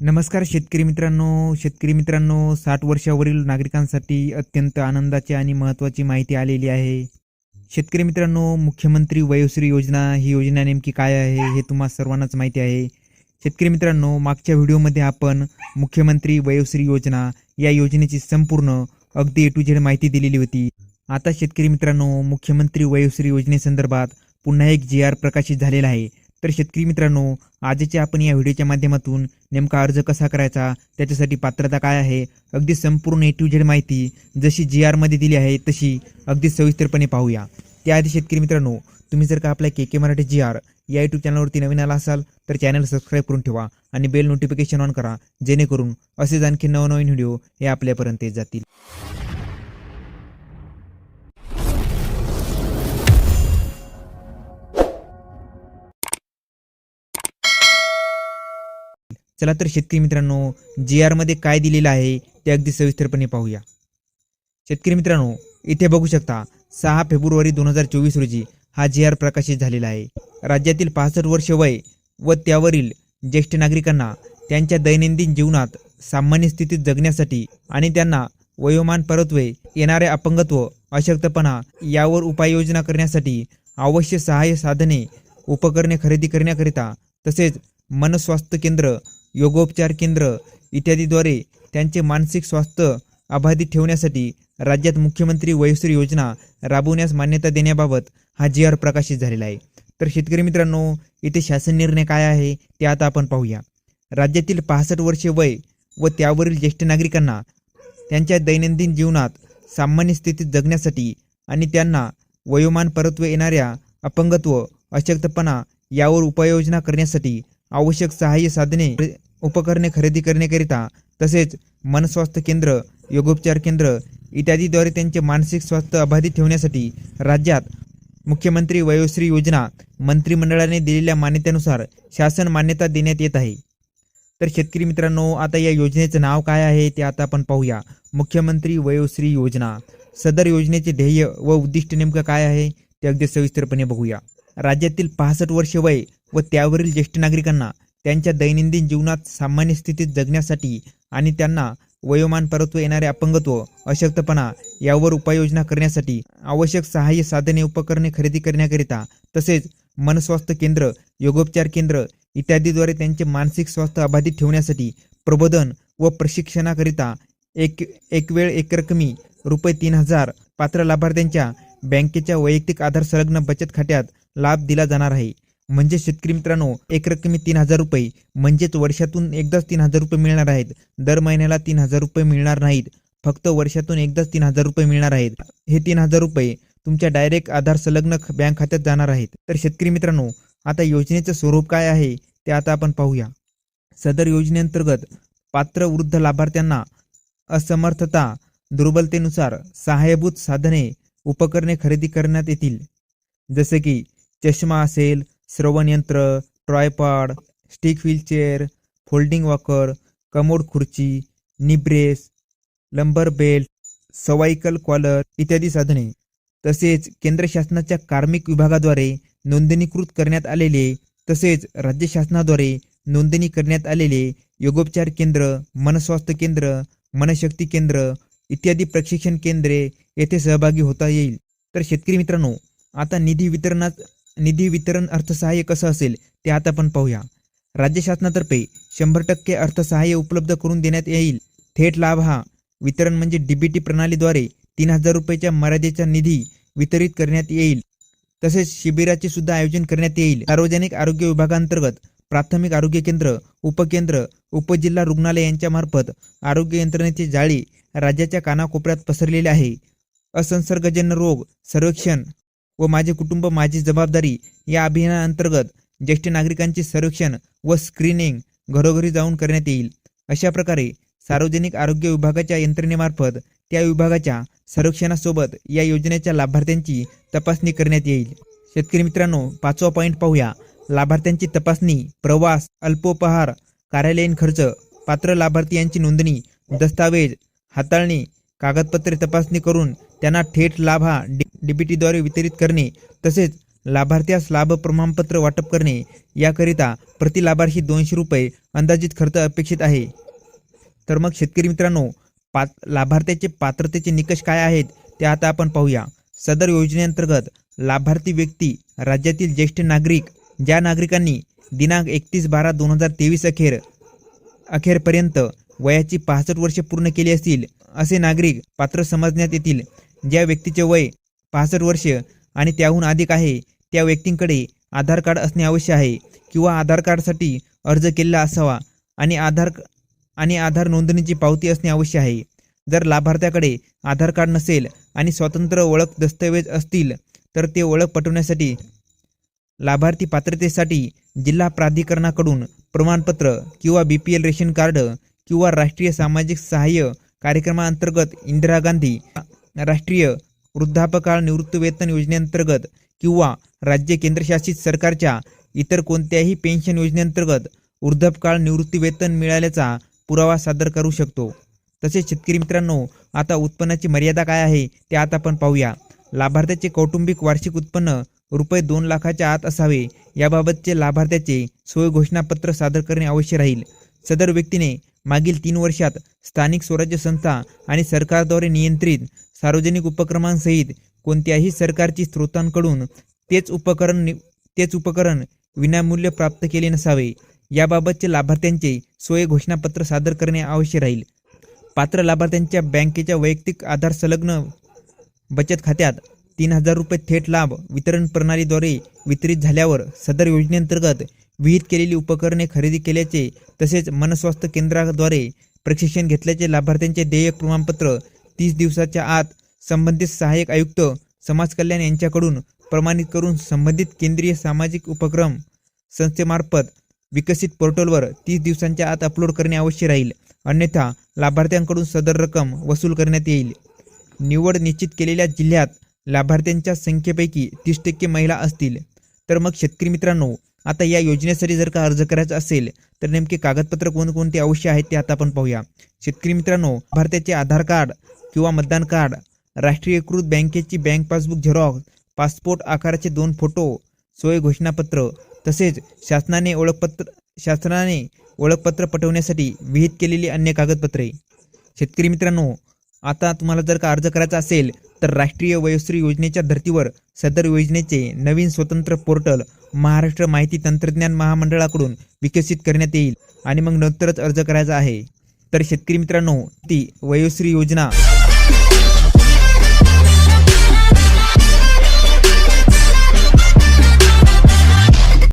नमस्कार शेतकरी मित्रांनो शेतकरी मित्रांनो साठ वर्षावरील नागरिकांसाठी अत्यंत आनंदाची आणि महत्त्वाची माहिती आलेली आहे. शेतकरी मित्रांनो मुख्यमंत्री वयोश्री योजना ही योजना नेमकी काय आहे हे तुम्हा सर्वांनाच माहिती आहे. शेतकरी मित्रांनो मागच्या व्हिडिओमध्ये आपण मुख्यमंत्री वयोश्री योजना या योजनेची संपूर्ण अगदी ए टू झेड माहिती दिलेली होती. आता शेतकरी मित्रांनो मुख्यमंत्री वयोश्री योजनेसंदर्भात पुन्हा एक जी आर प्रकाशित झालेला आहे. तर शेतकरी मित्रांनो आजच्या आपण या व्हिडिओच्या माध्यमातून नेमका अर्ज कसा करायचा त्याच्यासाठी पात्रता काय आहे अगदी संपूर्ण ए टू झेड माहिती जशी जी आरमध्ये दिली आहे तशी अगदी सविस्तरपणे पाहूया. त्याआधी शेतकरी मित्रांनो तुम्ही जर का आपल्या K K Marathi G R या यूट्यूब चॅनलवरती नवीन आला असाल तर चॅनल सबस्क्राईब करून ठेवा आणि बेल नोटिफिकेशन ऑन करा जेणेकरून असेच आणखी नवनवीन व्हिडिओ हे आपल्यापर्यंत येत जातील. चला तर शेतकरी मित्रांनो जी आरमध्ये काय दिलेलं आहे ते अगदी सविस्तरपणे पाहूया. शेतकरी मित्रांनो इथे बघू शकता सहा फेब्रुवारी दोन हजार चोवीस रोजी हा जी आर प्रकाशित झालेला आहे. राज्यातील पासष्ट वर्ष वय व त्यावरील ज्येष्ठ नागरिकांना त्यांच्या दैनंदिन जीवनात सामान्य स्थितीत जगण्यासाठी आणि त्यांना वयोमान परत्वे येणारे अपंगत्व अशक्तपणा यावर उपाययोजना करण्यासाठी आवश्यक सहाय्य साधने उपकरणे खरेदी करण्याकरिता तसेच मनस्वास्थ्य केंद्र योगोपचार केंद्र इत्यादीद्वारे त्यांचे मानसिक स्वास्थ्य अबाधित ठेवण्यासाठी राज्यात मुख्यमंत्री वयोश्री योजना राबवण्यास मान्यता देण्याबाबत हा जी आर प्रकाशित झालेला आहे. तर शेतकरी मित्रांनो इथे शासन निर्णय काय आहे ते आता आपण पाहूया. राज्यातील पासष्ट वर्षे वय व त्यावरील ज्येष्ठ नागरिकांना त्यांच्या दैनंदिन जीवनात सामान्य स्थितीत जगण्यासाठी आणि त्यांना वयोमान परत्व येणाऱ्या अपंगत्व अशक्तपणा यावर उपाययोजना करण्यासाठी आवश्यक सहाय्य साधने उपकरणे खरेदी करण्याकरिता तसेच मनस्वास्थ्य केंद्र योगोपचार केंद्र इत्यादीद्वारे त्यांचे मानसिक स्वास्थ्य अबाधित ठेवण्यासाठी राज्यात मुख्यमंत्री वयोश्री योजना मंत्रिमंडळाने दिलेल्या मान्यतेनुसार शासन मान्यता देण्यात येत आहे. तर शेतकरी मित्रांनो आता या योजनेचं नाव काय आहे ते आता आपण पाहूया. मुख्यमंत्री वयोश्री योजना. सदर योजनेचे ध्येय व उद्दिष्ट नेमकं काय आहे ते अगदी सविस्तरपणे बघूया. राज्यातील पासष्ट वर्ष वय व त्यावरील ज्येष्ठ नागरिकांना त्यांच्या दैनंदिन जीवनात सामान्य स्थितीत जगण्यासाठी आणि त्यांना वयोमान परत्व येणारे अपंगत्व अशक्तपणा यावर उपाययोजना करण्यासाठी आवश्यक सहाय्य साधने उपकरणे खरेदी करण्याकरिता तसेच मनस्वास्थ्य केंद्र योगोपचार केंद्र इत्यादीद्वारे त्यांचे मानसिक स्वास्थ्य अबाधित ठेवण्यासाठी प्रबोधन व प्रशिक्षणाकरिता एक एक वेळ एकरकमी रुपये तीन हजार पात्र लाभार्थ्यांच्या बँकेच्या वैयक्तिक आधार संलग्न बचत खात्यात लाभ दिला जाणार आहे. म्हणजे शेतकरी मित्रांनो एक रकमी तीन हजार रुपये. म्हणजेच वर्षातून एकदाच तीन हजार रुपये मिळणार आहेत. दर महिन्याला तीन हजार रुपये मिळणार नाहीत. फक्त वर्षातून एकदाच तीन हजार रुपये मिळणार आहेत. हे तीन हजार रुपये तुमच्या डायरेक्ट आधार संलग्न बँक खात्यात जाणार आहेत. तर शेतकरी मित्रांनो आता योजनेचं स्वरूप काय आहे ते आता आपण पाहूया. सदर योजनेअंतर्गत पात्र वृद्ध लाभार्थ्यांना असमर्थता दुर्बलतेनुसार सहाय्यभूत साधने उपकरणे खरेदी करण्यात येतील. जसे की चष्मा असेल श्रवण यंत्र stick wheelchair folding walker commode खुर्ची knee brace lumbar belt cervical collar इत्यादी साधने. तसेच केंद्र शासनाच्या कार्मिक विभागाद्वारे नोंदणीकृत करण्यात आलेले तसेच राज्य शासनाद्वारे नोंदणी करण्यात आलेले योगोपचार केंद्र मनस्वास्थ्य केंद्र मनशक्ती केंद्र इत्यादी प्रशिक्षण केंद्रे येथे सहभागी होता येईल. तर शेतकरी मित्रांनो आता निधी वितरणात निधी वितरण अर्थसहाय्य कसं असेल ते आता आपण पाहूया. राज्य शासनातर्फे शंभर टक्के अर्थसहाय्य उपलब्ध करून देण्यात येईल. थेट लाभ हा वितरण म्हणजे डीबीटी प्रणालीद्वारे तीन हजार रुपयाच्या मर्यादेचा निधी वितरित करण्यात येईल. तसेच शिबिराचे सुद्धा आयोजन करण्यात येईल. सार्वजनिक आरोग्य विभागांतर्गत प्राथमिक आरोग्य केंद्र उपकेंद्र उपजिल्हा रुग्णालय यांच्या मार्फत आरोग्य यंत्रणेचे जाळी राज्याच्या कानाकोपऱ्यात पसरलेले आहे. असंसर्गजन्य रोग सर्वेक्षण व माझे कुटुंब माझी जबाबदारी या अभियानाअंतर्गत ज्येष्ठ नागरिकांचे सर्वेक्षण व स्क्रीनिंग घरोघरी जाऊन करण्यात येईल. अशा प्रकारे सार्वजनिक आरोग्य विभागाच्या यंत्रणेमार्फत त्या विभागाच्या सर्वेक्षणासोबत या योजनेच्या लाभार्थ्यांची तपासणी करण्यात येईल. शेतकरी मित्रांनो पाचवा पॉईंट पाहूया. लाभार्थ्यांची तपासणी प्रवास अल्पोपहार कार्यालयीन खर्च पात्र लाभार्थी यांची नोंदणी दस्तावेज हाताळणी कागदपत्रे तपासणी करून त्यांना थेट लाभ हा डी डीबीटीद्वारे वितरित करणे तसेच लाभार्थ्यास लाभ प्रमाणपत्र वाटप करणे याकरिता प्रति लाभार्थी दोनशे रुपये अंदाजित खर्च अपेक्षित आहे. तर मग शेतकरी मित्रांनो पात लाभार्थ्याचे पात्रतेचे निकष काय आहेत ते आता आपण पाहूया. सदर योजनेअंतर्गत लाभार्थी व्यक्ती राज्यातील ज्येष्ठ नागरिक ज्या नागरिकांनी दिनांक एकतीस बारा दोन हजार तेवीस अखेर अखेरपर्यंत वयाची पासष्ट वर्षे पूर्ण केली असतील असे नागरिक पात्र समजण्यात येतील. ज्या व्यक्तीचे वय पासष्ट वर्ष आणि त्याहून अधिक आहे त्या व्यक्तींकडे आधार कार्ड असणे आवश्यक आहे किंवा आधार कार्डसाठी अर्ज केलेला असावा आणि आधार आणि आधार नोंदणीची पावती असणे आवश्यक आहे. जर लाभार्थ्याकडे आधार कार्ड नसेल आणि स्वतंत्र ओळख दस्तऐवज असतील तर ते ओळख पटवण्यासाठी लाभार्थी पात्रतेसाठी जिल्हा प्राधिकरणाकडून प्रमाणपत्र किंवा B P L ration card किंवा राष्ट्रीय सामाजिक सहाय्य कार्यक्रमाअंतर्गत इंदिरा गांधी राष्ट्रीय वृद्धापकाळ निवृत्तीवेतन योजनेअंतर्गत किंवा राज्य केंद्रशासित सरकारच्या इतर कोणत्याही पेन्शन योजनेअंतर्गत वृद्धापकाळ निवृत्तीवेतन मिळाल्याचा पुरावा सादर करू शकतो. तसेच शेतकरी मित्रांनो आता उत्पन्नाची मर्यादा काय आहे ते आता आपण पाहूया. लाभार्थ्याचे कौटुंबिक वार्षिक उत्पन्न रुपये दोन लाखाच्या आत असावे याबाबतचे लाभार्थ्याचे सोय घोषणापत्र सादर करणे आवश्यक राहील. सदर व्यक्तीने मागील तीन वर्षात स्थानिक स्वराज्य संस्था आणि सरकारद्वारे नियंत्रित सार्वजनिक उपक्रमांसहित कोणत्याही सरकारची स्रोतांकडून तेच उपकरण तेच उपकरण विनामूल्य प्राप्त केले नसावे. याबाबतचे लाभार्थ्यांचे सोय घोषणापत्र सादर करणे आवश्यक राहील. पात्र लाभार्थ्यांच्या बँकेच्या वैयक्तिक आधार संलग्न बचत खात्यात तीन हजार रुपये थेट लाभ वितरण प्रणालीद्वारे वितरित झाल्यावर सदर योजनेअंतर्गत विहित केलेली उपकरणे खरेदी केल्याचे तसेच मनस्वास्थ्य केंद्राद्वारे प्रशिक्षण घेतल्याचे लाभार्थ्यांचे देयक प्रमाणपत्र तीस दिवसाच्या आत संबंधित सहाय्यक आयुक्त समाज कल्याण यांच्याकडून प्रमाणित करून संबंधित केंद्रीय सामाजिक उपक्रम संस्थेमार्फत विकसित पोर्टलवर तीस दिवसांच्या आत अपलोड करणे आवश्यक राहील. अन्यथा लाभार्थ्यांकडून सदर रक्कम वसूल करण्यात येईल. निवड निश्चित केलेल्या जिल्ह्यात लाभार्थ्यांच्या संख्येपैकी तीस टक्के महिला असतील. तर मग शेतकरी मित्रांनो आता या योजनेसाठी जर का अर्ज करायचा असेल तर नेमके कागदपत्र कोणकोणते आवश्यक आहेत ते आता आपण पाहूया. शेतकरी मित्रांनो लाभार्थ्याचे आधार कार्ड किंवा मतदान कार्ड राष्ट्रीयकृत बँकेची बँक पासबुक झेरॉक्स पासपोर्ट आकाराचे दोन फोटो सोय घोषणापत्र तसेच शासनाने ओळखपत्र शासनाने ओळखपत्र पटवण्यासाठी विहित केलेली अन्य कागदपत्रे. शेतकरी मित्रांनो आता तुम्हाला जर का अर्ज करायचा असेल तर राष्ट्रीय वयोश्री योजनेच्या धर्तीवर सदर योजनेचे नवीन स्वतंत्र पोर्टल महाराष्ट्र माहिती तंत्रज्ञान महामंडळाकडून विकसित करण्यात येईल आणि मग नंतरच अर्ज करायचा आहे. तर शेतकरी मित्रांनो ती वयोश्री योजना.